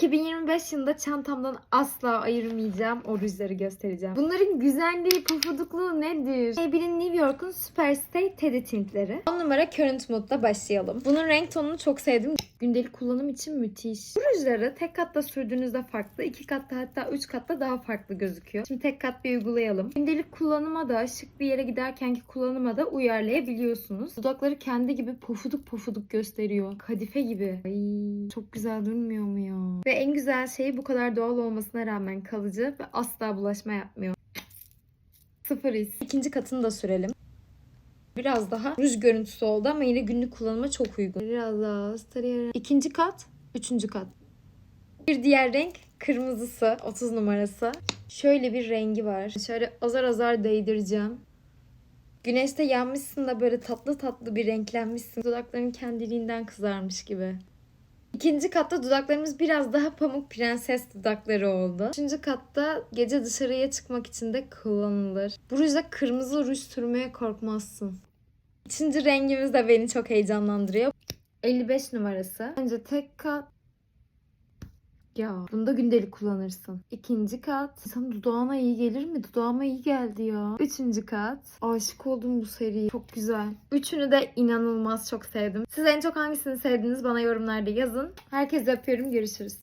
2025 yılında çantamdan asla ayırmayacağım o rujları göstereceğim. Bunların güzelliği, pufudukluğu nedir? Maybelline New York'un Superstay Teddy Tintleri. 10 numara Current Mood'da başlayalım. Bunun renk tonunu çok sevdim. Gündelik kullanım için müthiş. Bu rujları tek katta sürdüğünüzde farklı, iki katta hatta üç katta daha farklı gözüküyor. Şimdi tek kat bir uygulayalım. Gündelik kullanıma da şık bir yere giderkenki kullanıma da uyarlayabiliyorsunuz. Dudakları kendi gibi pofuduk pofuduk gösteriyor. Kadife gibi. Ay, çok güzel durmuyor mu ya? Ve en güzel şeyi bu kadar doğal olmasına rağmen kalıcı ve asla bulaşma yapmıyor. Sıfır iz. İkinci katını da sürelim. Biraz daha ruj görüntüsü oldu ama yine günlük kullanıma çok uygun. Biraz daha ısıtırıyorum. İkinci kat, üçüncü kat. Bir diğer renk kırmızısı, 30 numarası. Şöyle bir rengi var. Şöyle azar azar değdireceğim. Güneşte yanmışsın da böyle tatlı tatlı bir renklenmişsin. Dudakların kendiliğinden kızarmış gibi. İkinci katta dudaklarımız biraz daha pamuk prenses dudakları oldu. Üçüncü katta gece dışarıya çıkmak için de kullanılır. Bu rujla kırmızı ruj sürmeye korkmazsın. Üçüncü rengimiz de beni çok heyecanlandırıyor. 55 numarası. Önce tek kat. Ya bunda gündelik kullanırsın. İkinci kat. İnsanın dudağına iyi gelir mi? Dudağıma iyi geldi ya. Üçüncü kat. Aşık oldum bu seriye. Çok güzel. Üçünü de inanılmaz çok sevdim. Siz en çok hangisini sevdiniz bana yorumlarda yazın. Herkese öpüyorum. Görüşürüz.